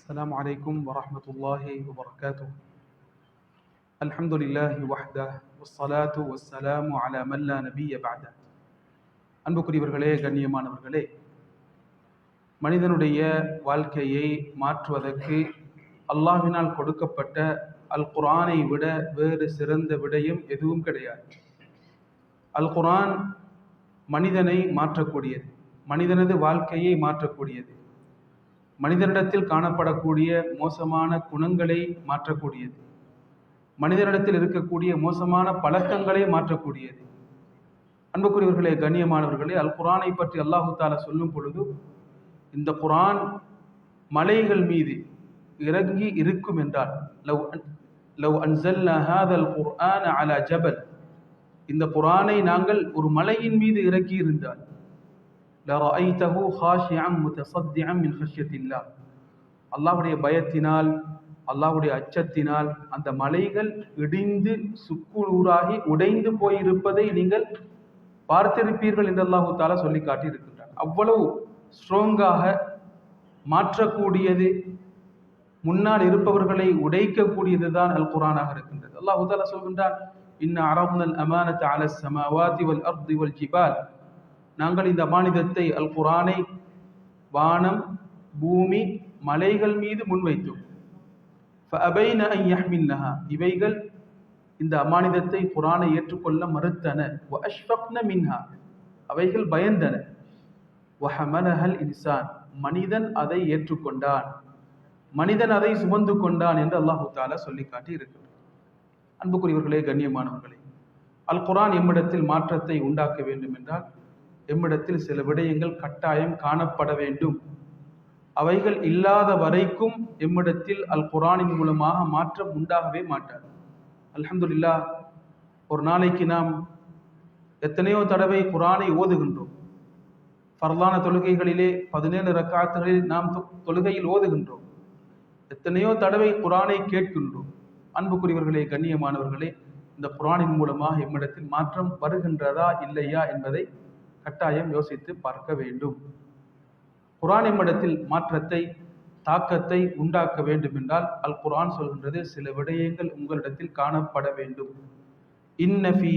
السلام عليكم ورحمة الله وبركاته الحمد لله وحده والصلاة والسلام على من لا نبي بعده அன்புக்குரியவர்களே கண்ணியமானவர்களே மனிதனுடைய வாழ்க்கையை மாற்றுவதற்கு அல்லாஹ்வினால் கொடுக்கப்பட்ட அல் குர்ஆனை விட வேறு சிறந்த விடயம் எதுவும் கிடையாது அல் குர்ஆன் மனிதனை மாற்றக்கூடியது மனிதனது வாழ்க்கையை மாற்றக்கூடியது மனிதனிடத்தில் காணப்படக்கூடிய மோசமான குணங்களை மாற்றக்கூடியது. மனிதனிடத்தில் இருக்கக்கூடிய மோசமான பழக்கங்களை மாற்றக்கூடியது. அன்புக்குரியவர்களே கண்ணியமானவர்களே அல் குரானை பற்றி அல்லாஹு தாலா சொல்லும் பொழுது இந்த குரான் மலைகள் மீது இறங்கி இருக்கும் என்றால் லவ் லவ் அன்சல்னா ஹாதல் குர்ஆன அலா ஜபல். இந்த குரானை நாங்கள் ஒரு மலையின் மீது இறக்கி இருந்தால் லரஐதஹு ஹாஷியம் முத்தசத்தியம் மின் ஹஷ்யத்தில்லா அல்லாஹ்வுடைய பயத்தினால் அல்லாஹ்வுடைய அச்சத்தினால் அந்த மலைகள் இடிந்து சுக்குநூறாகி உடைந்து போயிருப்பதை நீங்கள் பார்த்திருப்பீர்கள் என்று அல்லாஹு தாலா சொல்லி காட்டி இருக்கின்றார் அவ்வளவு ஸ்ட்ராங்காக மாற்றக்கூடியது முன்னால் இருப்பவர்களை உடைக்கக்கூடியது தான் அல் குரானாக இருக்கின்றது. அல்லாஹு தாலா சொல்கின்றான் இன்ன அரவுனல் அமானத் அலஸ் சமாவாதி வல் அர்தி வல் ஜிபால். நாங்கள் இந்த அமானிதத்தை அல் குரானை வானம் பூமி மலைகள் மீது முன்வைத்தோம். இவைகள் இந்த அமானிதத்தை குரானை ஏற்றுக்கொள்ள மறுத்தன. மின்ஹா. அவைகள் பயந்தன. இன்சான். மனிதன் அதை ஏற்றுக்கொண்டான். மனிதன் அதை சுமந்து கொண்டான் என்று அல்லாஹு தாலா சொல்லி காட்டி இருக்கிறார் அன்புக்குரியவர்களே கண்ணியமானவர்களே அல் குரான் எம்மிடத்தில் மாற்றத்தை உண்டாக்க வேண்டும் என்றால் எம்மிடத்தில் சில விடயங்கள் கட்டாயம் காணப்பட வேண்டும். அவைகள் இல்லாத வரைக்கும் எம்மிடத்தில் அல் குரானின் மூலமாக மாற்றம் உண்டாகவே மாட்டார் அலமதுல்லா ஒரு நாளைக்கு நாம் எத்தனையோ தடவை குரானை ஓதுகின்றோம். ஃபர்லான தொழுகைகளிலே பதினேழு ரக்காத்துகளில் நாம் தொழுகையில் ஓதுகின்றோம். எத்தனையோ தடவை குரானை கேட்கின்றோம். அன்புக்குரியவர்களே கண்ணியமானவர்களே இந்த குரானின் மூலமாக எம்மிடத்தில் மாற்றம் வருகின்றதா இல்லையா என்பதை கட்டாயம் யோசித்து பார்க்க வேண்டும். குரான் மடத்தில் மாற்றத்தை தாக்கத்தை உண்டாக்க வேண்டும் என்றால் அல் குரான் சொல்கின்றது சில விடயங்கள் உங்களிடத்தில் காணப்பட வேண்டும். இன்ன ஃபீ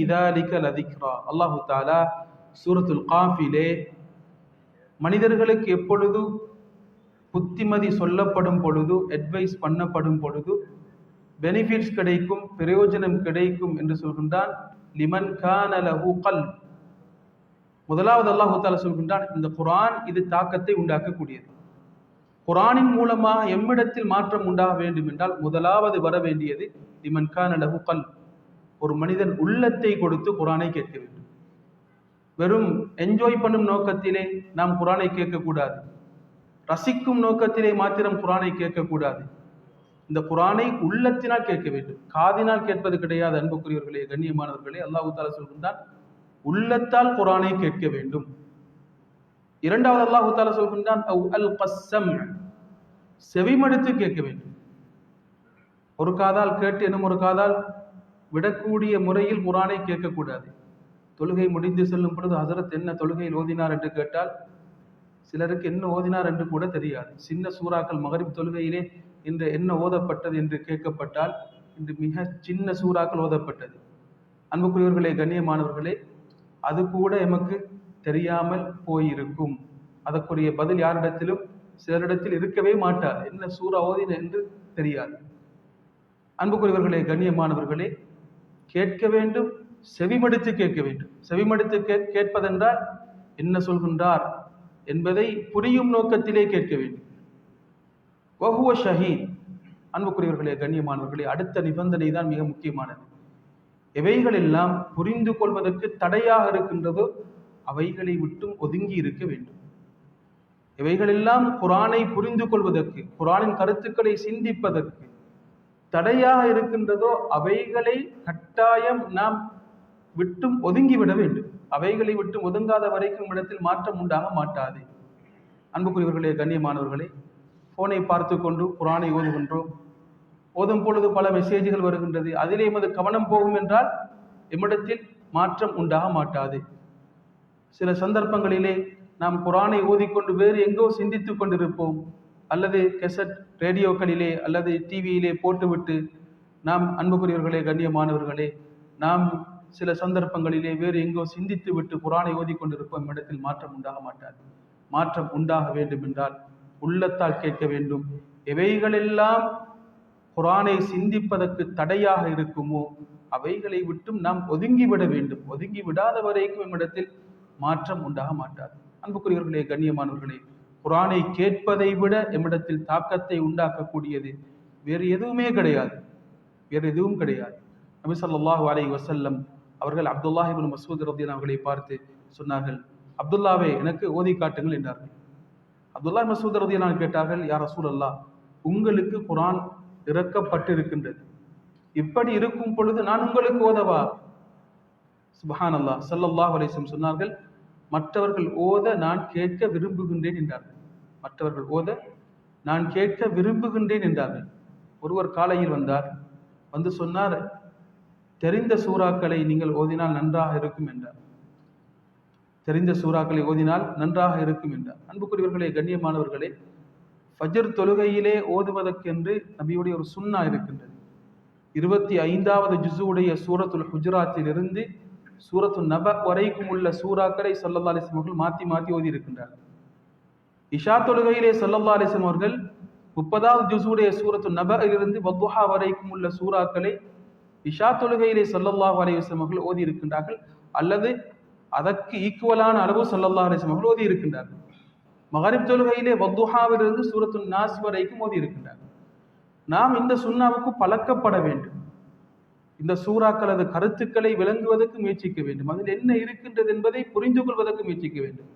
லதிக்ரா. அல்லாஹு தாலா சூரத்துல் காஃபிலே மனிதர்களுக்கு எப்பொழுது புத்திமதி சொல்லப்படும் பொழுது அட்வைஸ் பண்ணப்படும் பொழுது பெனிஃபிட்ஸ் கிடைக்கும் பிரயோஜனம் கிடைக்கும் என்று சொல்கின்றான். லிமன் கானல லஹு முதலாவது அல்லாஹு தாலா சொல்கின்றான் இந்த குரான் இது தாக்கத்தை உண்டாக்கக்கூடியது. குரானின் மூலமாக எம்மிடத்தில் மாற்றம் உண்டாக வேண்டும் என்றால் முதலாவது வர வேண்டியது லிமன் அலகு கல் ஒரு மனிதன் உள்ளத்தை கொடுத்து குரானை கேட்க வேண்டும். வெறும் என்ஜாய் பண்ணும் நோக்கத்திலே நாம் குரானை கேட்கக்கூடாது. ரசிக்கும் நோக்கத்திலே மாத்திரம் குரானை கேட்கக்கூடாது. இந்த குரானை உள்ளத்தினால் கேட்க வேண்டும். காதினால் கேட்பது கிடையாது அன்புக்குரியவர்களே கண்ணியமானவர்களே அல்லாஹு தாலா சொல்கின்றான் உள்ளத்தால் குரானை கேட்க வேண்டும். இரண்டாவது அல்லாஹு தாலா சொல்கின்றான் அல் கஸ்ஸம் செவிமடுத்து கேட்க வேண்டும். ஒரு காதால் கேட்டு என்னும் ஒரு காதால் விடக்கூடிய முறையில் குரானை கேட்கக்கூடாது. தொழுகை முடிந்து செல்லும் பொழுது ஹசரத் என்ன தொழுகையில் ஓதினார் என்று கேட்டால் சிலருக்கு என்ன ஓதினார் என்று கூட தெரியாது. சின்ன சூறாக்கள் மகரிப் தொழுகையிலே இன்று என்ன ஓதப்பட்டது என்று கேட்கப்பட்டால் இன்று மிக சின்ன சூறாக்கள் ஓதப்பட்டது. அன்புக்குரியவர்களே கண்ணியமானவர்களே அது கூட எமக்கு தெரியாமல் போயிருக்கும். அதற்குரிய பதில் யாரிடத்திலும் சிலரிடத்தில் இருக்கவே மாட்டார். என்ன சூறா ஓதின என்று தெரியாது. அன்புக்குரியவர்களே கண்ணியமானவர்களே கேட்க வேண்டும் செவிமடுத்து கேட்க வேண்டும். செவிமடுத்து கே கேட்பதென்றால் என்ன சொல்கின்றார் என்பதை புரியும் நோக்கத்திலே கேட்க வேண்டும். வகுவ ஷஹீத். அன்புக்குரியவர்களே கண்ணியமானவர்களே அடுத்த நிபந்தனை தான் மிக முக்கியமானது. எவைகளெல்லாம் புரிந்து கொள்வதற்கு தடையாக இருக்கின்றதோ அவைகளை விட்டும் ஒதுங்கி இருக்க வேண்டும். எவைகளெல்லாம் குரானை புரிந்து கொள்வதற்கு குரானின் கருத்துக்களை சிந்திப்பதற்கு தடையாக இருக்கின்றதோ அவைகளை கட்டாயம் நாம் விட்டும் ஒதுங்கிவிட வேண்டும். அவைகளை விட்டும் ஒதுங்காத வரைக்கும் இடத்தில் மாற்றம் உண்டாக மாட்டாது. அன்புக்குரியவர்களே கண்ணியமானவர்களே போனை பார்த்து கொண்டு குரானை ஓதுகின்றோம். ஓதும் பொழுது பல மெசேஜ்கள் வருகின்றது. அதிலே எமது கவனம் போகும் என்றால் எம்மிடத்தில் மாற்றம் உண்டாக மாட்டாது. சில சந்தர்ப்பங்களிலே நாம் குரானை ஓதிக்கொண்டு வேறு எங்கோ சிந்தித்துக் கொண்டிருப்போம். அல்லது கெசட் ரேடியோக்களிலே அல்லது டிவியிலே போட்டுவிட்டு நாம் அன்புக்குரியவர்களே கண்ணியமானவர்களே நாம் சில சந்தர்ப்பங்களிலே வேறு எங்கோ சிந்தித்து விட்டு குரானை ஓதிக்கொண்டிருப்போம். இடத்தில் மாற்றம் உண்டாக மாட்டாது. மாற்றம் உண்டாக வேண்டும் என்றால் உள்ளத்தால் கேட்க வேண்டும். எவைகளெல்லாம் குரானை சிந்திப்பதற்கு தடையாக இருக்குமோ? அவைகளை விட்டும் நாம் ஒதுங்கிவிட வேண்டும். ஒதுங்கி விடாத வரைக்கும் நம்மிடத்தில் மாற்றம் உண்டாக மாட்டாது. அன்புக்குரியவர்களே கண்ணியமானவர்களே குரானை கேட்பதை விட எம்மிடத்தில் தாக்கத்தை உண்டாக்கக்கூடியது வேறு எதுவுமே கிடையாது. வேறு எதுவும் கிடையாது. நபி சொல்லாஹு அலை வசல்லம் அவர்கள் அப்துல்லாஹிபின் மசூத் ரத்தியன் அவர்களை பார்த்து சொன்னார்கள் அப்துல்லாவே எனக்கு ஓதி காட்டுங்கள் என்றார்கள். அப்துல்லா மசூத் ரதியலான் கேட்டார்கள் யார் ரசூல் அல்லா உங்களுக்கு குரான் இறக்கப்பட்டிருக்கின்றது இப்படி இருக்கும் பொழுது நான் உங்களுக்கு ஓதவா? சுபஹான் அல்லா சல்லல்லாஹ் அலிசம் சொன்னார்கள் மற்றவர்கள் ஓத நான் கேட்க விரும்புகின்றேன் என்றார்கள். மற்றவர்கள் ஓத நான் கேட்க விரும்புகின்றேன் என்றார்கள். ஒருவர் காலையில் வந்தார் வந்து சொன்னார் தெரிந்த சூறாக்களை நீங்கள் ஓதினால் நன்றாக இருக்கும் என்றார். தெரிந்த சூறாக்களை ஓதினால் நன்றாக இருக்கும் என்றார். அன்புக்குரியவர்களே கண்ணியமானவர்களே ஃபஜர் தொழுகையிலே ஓதுவதற்கென்று நபியுடைய ஒரு சுண்ணா இருக்கின்றது. இருபத்தி ஐந்தாவது ஜுசுவுடைய சூரத்துல் குஜராத்தில் இருந்து சூரத்து நப வரைக்கும் உள்ள சூறாக்களை சல்லல்லா அலிஸ்லம் அவர்கள் மாற்றி மாற்றி ஓதி இருக்கின்றார்கள் இஷா தொழுகையிலே சல்லல்லா அலிஸ்லம் அவர்கள் முப்பதாவது ஜுசுடைய சூரத்து நபிலிருந்து வத்துஹா வரைக்கும் உள்ள சூறாக்களை இஷா தொழுகையிலே சல்லல்லாஹு அலைவசம் அவர்கள் ஓதி இருக்கின்றார்கள் அல்லது அதற்கு ஈக்குவலான அளவு சல்லல்லா அலிஸ்லம் அவர்கள் ஓதி இருக்கின்றார்கள் மகரிப் தொழுகையிலே வத்துஹாவிலிருந்து சூரத்து நாஸ் வரைக்கும் ஓதி இருக்கின்றார் நாம் இந்த சுண்ணாவுக்கு பழக்கப்பட வேண்டும். இந்த சூறாக்களது கருத்துக்களை விளங்குவதற்கு முயற்சிக்க வேண்டும். அதில் என்ன இருக்கின்றது என்பதை புரிந்து கொள்வதற்கு முயற்சிக்க வேண்டும்.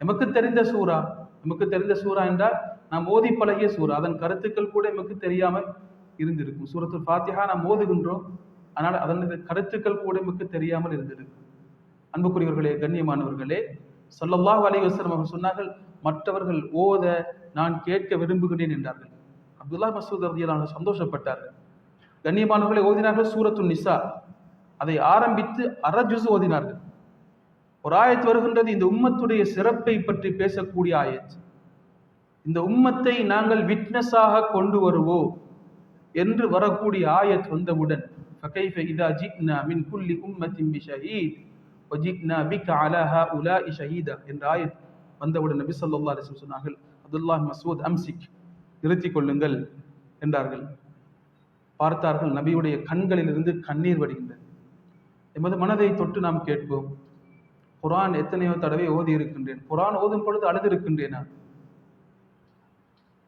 எமக்கு தெரிந்த சூறா நமக்கு தெரிந்த சூறா என்றால் நாம் ஓதி பழகிய சூறா. அதன் கருத்துக்கள் கூட எமக்கு தெரியாமல் இருந்திருக்கும். சூரத்து ஃபாத்திஹா நாம் ஓதுகின்றோம். ஆனால் அதன் கருத்துக்கள் கூட நமக்கு தெரியாமல் இருந்திருக்கும். அன்புக்குரியவர்களே கண்ணியமானவர்களே சொல்லல்லாஹ் அலைவசரம் அவர்கள் சொன்னார்கள் மற்றவர்கள் ஓத நான் கேட்க விரும்புகிறேன் என்றார்கள் அப்துல்லா மசூத் ரதியலான சந்தோஷப்பட்டார்கள் கண்ணியமானவர்களை ஓதினார்கள் சூரத்து நிசா அதை ஆரம்பித்து அரஜுசு ஓதினார்கள் ஒரு ஆயத் வருகின்றது இந்த உம்மத்துடைய சிறப்பை பற்றி பேசக்கூடிய ஆயத் இந்த உம்மத்தை நாங்கள் விட்னஸாக கொண்டு வருவோம் என்று வரக்கூடிய ஆயத் வந்தவுடன் فكيف إذا جئنا من كل أمة بشهيد وجئنا بك على هؤلاء شهيدا என்ற ஆயத் வந்தவுடன் நபி சொல்லா அலிஸ்லம் சொன்னார்கள் அப்துல்லாஹ் மசூத் அம்சிக் நிறுத்தி கொள்ளுங்கள் என்றார்கள். பார்த்தார்கள் நபியுடைய கண்களிலிருந்து கண்ணீர் வடிகின்றது. எமது மனதை தொட்டு நாம் கேட்போம் குரான் எத்தனையோ தடவை ஓதி இருக்கின்றேன் குரான் ஓதும் பொழுது அழுது இருக்கின்றேனா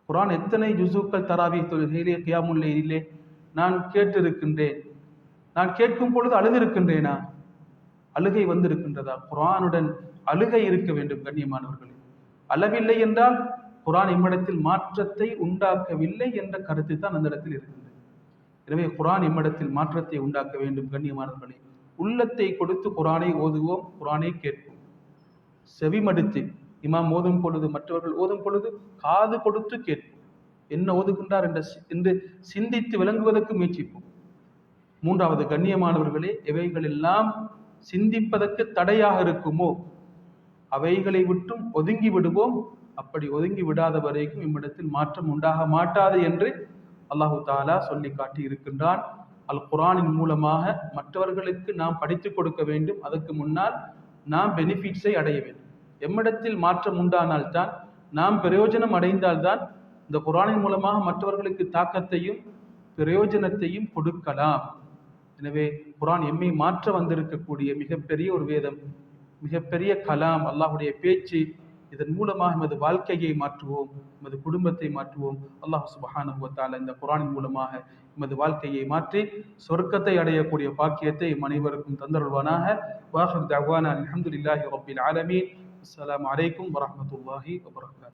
குரான் எத்தனை ஜுசுக்கள் தராவி தொழுகையிலே கியாமுல்லையிலே நான் கேட்டிருக்கின்றேன் நான் கேட்கும் பொழுது அழுதிருக்கின்றேனா? அழுகை வந்திருக்கின்றதா? குரானுடன் அழுகை இருக்க வேண்டும் கண்ணியமானவர்களே. அளவில்லை என்றால் குரான் இம்மிடத்தில் மாற்றத்தை உண்டாக்கவில்லை என்ற கருத்து தான் அந்த இடத்தில் இருக்கின்றது. எனவே குரான் இம்மிடத்தில் மாற்றத்தை உண்டாக்க வேண்டும் கண்ணியமானவர்களே. உள்ளத்தை கொடுத்து குரானை ஓதுவோம் குரானை கேட்போம். செவிமடுத்து இமாம் ஓதும் பொழுது மற்றவர்கள் ஓதும் பொழுது காது கொடுத்து கேட்போம். என்ன ஓதுகின்றார் என்ற என்று சிந்தித்து விளங்குவதற்கு முயற்சிப்போம். மூன்றாவது கண்ணியமானவர்களே இவைகள் எல்லாம் சிந்திப்பதற்கு தடையாக இருக்குமோ அவைகளை விட்டும் ஒதுங்கி விடுவோம். அப்படி ஒதுங்கி விடாத வரைக்கும் இம்மிடத்தில் மாற்றம் உண்டாக மாட்டாது என்று அல்லாஹு தாலா சொல்லி காட்டி இருக்கின்றான். அல் குரானின் மூலமாக மற்றவர்களுக்கு நாம் படித்து கொடுக்க வேண்டும். அதற்கு முன்னால் நாம் பெனிஃபிட்ஸை அடைய வேண்டும். எம்மிடத்தில் மாற்றம் உண்டானால்தான் நாம் பிரயோஜனம் அடைந்தால்தான் இந்த குரானின் மூலமாக மற்றவர்களுக்கு தாக்கத்தையும் பிரயோஜனத்தையும் கொடுக்கலாம். எனவே குரான் எம்மை மாற்ற வந்திருக்கக்கூடிய மிகப்பெரிய ஒரு வேதம் மிகப்பெரிய கலாம் அல்லாஹுடைய பேச்சு இதன் மூலமாக எமது வாழ்க்கையை மாற்றுவோம் எமது குடும்பத்தை மாற்றுவோம். அல்லாஹ் சுபஹானுவத்தால் இந்த குரானின் மூலமாக எமது வாழ்க்கையை மாற்றி சொர்க்கத்தை அடையக்கூடிய பாக்கியத்தை அனைவருக்கும் தந்தருள்வானாக. வாஹர் தவானா அலமதுல்லாஹி ரபில் ஆலமீன். அஸ்லாம் வலைக்கம் வரமத்துல்லாஹி வபரகாத்.